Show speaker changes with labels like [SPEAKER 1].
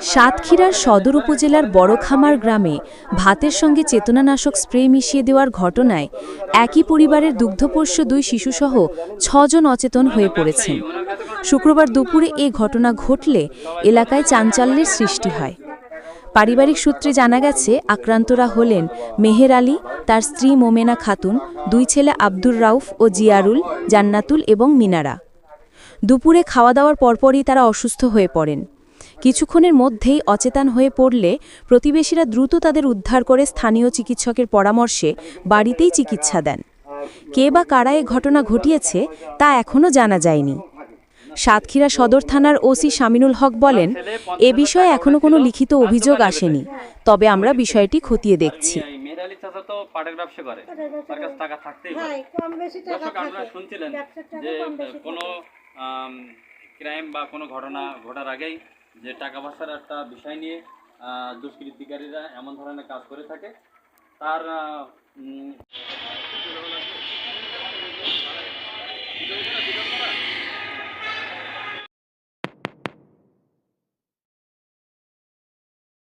[SPEAKER 1] সাতক্ষীরার সদর উপজেলার বড়খামার গ্রামে ভাতের সঙ্গে চেতনানাশক স্প্রে মিশিয়ে দেওয়ার ঘটনায় একই পরিবারের দুগ্ধপোষ্য দুই শিশুসহ ছজন অচেতন হয়ে পড়েছেন। শুক্রবার দুপুরে এ ঘটনা ঘটলে এলাকায় চাঞ্চল্যের সৃষ্টি হয়। পারিবারিক সূত্রে জানা গেছে আক্রান্তরা হলেন মেহের আলী তার স্ত্রী মোমেনা খাতুন দুই ছেলে আব্দুর রাউফ ও জিয়ারুল জান্নাতুল এবং মিনারা। দুপুরে খাওয়া দাওয়ার পরপরই তারা অসুস্থ হয়ে পড়েন। কিছুক্ষণের মধ্যেই অচেতন হয়ে পড়লে প্রতিবেশীরা দ্রুত তাদের উদ্ধার করে স্থানীয় চিকিৎসকের পরামর্শে বাড়িতেই চিকিৎসা দেন। কে বা কারা এ ঘটনা ঘটিয়েছে তা এখনও জানা যায়নি। সাতক্ষীরা সদর থানার ওসি শামিনুল হক বলেন এ বিষয়ে এখনও কোনো লিখিত অভিযোগ আসেনি তবে আমরা বিষয়টি খতিয়ে দেখছি।
[SPEAKER 2] তো পাটের ব্যবসা করে তার কাছে টাকা থাকতেই পারে
[SPEAKER 3] কম বেশি টাকা
[SPEAKER 2] দর্শক আপনারা শুনছিলেন যে কোনো ক্রাইম বা কোনো ঘটনা ঘটার আগেই যে টাকা পয়সার একটা বিষয় নিয়ে দুষ্কৃতিকারীরা এমন ধরনের কাজ করে থাকে। তার